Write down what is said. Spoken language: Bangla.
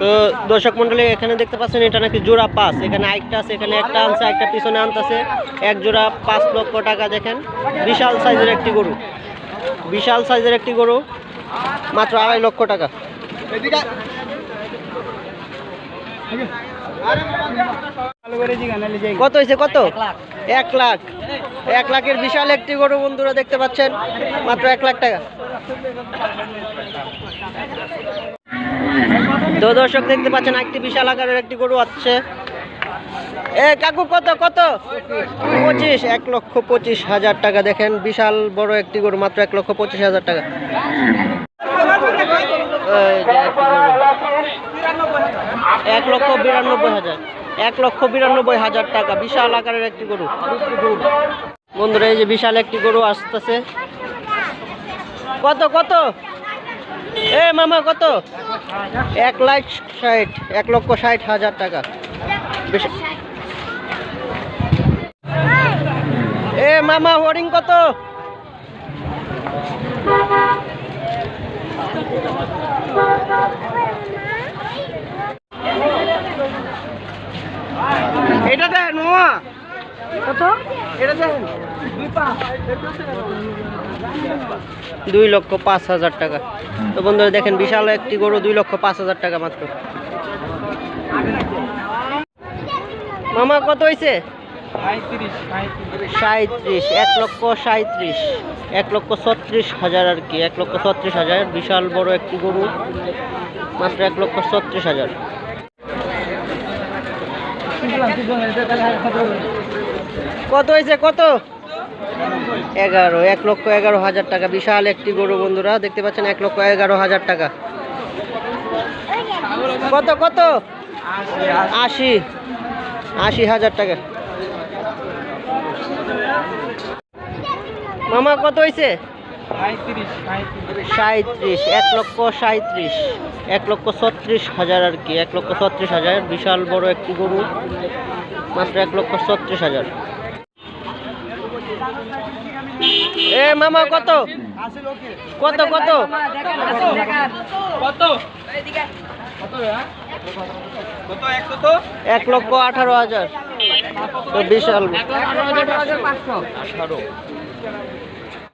তো দর্শক মন্ডলী, এখানে দেখতে পাচ্ছেন এটা নাকি জোড়া পাস। এখানে একটা আছে, এখানে একটা আনছে একটা পিছনে আনতেছে। এক জোড়া পাঁচ লক্ষ টাকা, দেখেন। বিশাল সাইজের একটি গরু। বিশাল সাইজের একটি গরু। মাত্র আড়াই লক্ষ টাকা। কত হয়েছে কত? এক লাখ। এক লাখের বিশাল একটি গরু বন্ধুরা দেখতে পাচ্ছেন। মাত্র এক লাখ টাকা। তো দর্শক দেখতে পাচ্ছেন, একটি বিশাল আকারের একটি গরু আছে এ, কাকু, কত কত? পঁচিশ, এক লক্ষ পঁচিশ হাজার টাকা। দেখেন, বিশাল বড় একটি গরু, মাত্র এক লক্ষ পঁচিশ হাজার টাকা। এক লক্ষ বিরানব্বই হাজার, এক লক্ষ বিরানব্বই হাজার টাকা। বিশাল আকারের একটি গরু। বন্ধুরা, এই যে বিশাল একটি গরু আসতেছে। কত কত? মামা, কত? এক লাখ ষাট, এক লক্ষ ষাট হাজার টাকা। এ মামা হরিং কত? এটা দেন, মামা। কত? দুই লক্ষ পাঁচ হাজার টাকা। তো বন্ধুরা দেখেন, বিশাল একটি গরু দুই লক্ষ পাঁচ হাজার টাকা মাত্র। মামা, কত হয়েছে সাঁত্রিশ এক লক্ষ সাঁত্রিশ এক লক্ষ ছত্রিশ হাজার আর কি, এক লক্ষ ছত্রিশ হাজার। বিশাল বড় একটি গরু, মাত্র এক লক্ষ ছত্রিশ হাজার। কত হয়েছে? কত? এগারো, এক লক্ষ এগারো হাজার টাকা। বিশাল একটি গরু বন্ধুরা, দেখতে পাচ্ছেন এক লক্ষ এগারো হাজার টাকা। কত কত? আশি। আশি হাজার টাকা। মামা, কত হয়েছে? সাঁত্রিশ এক লক্ষ সাঁত্রিশ এক লক্ষ ছত্রিশ হাজার আর কি এক লক্ষ ছত্রিশ হাজার বিশাল বড় একটি গরু মাত্র এক লক্ষ ছত্রিশ হাজার। এ মামা কত? কত কত? এক লক্ষ আঠারো হাজার। বিশাল। আঠারো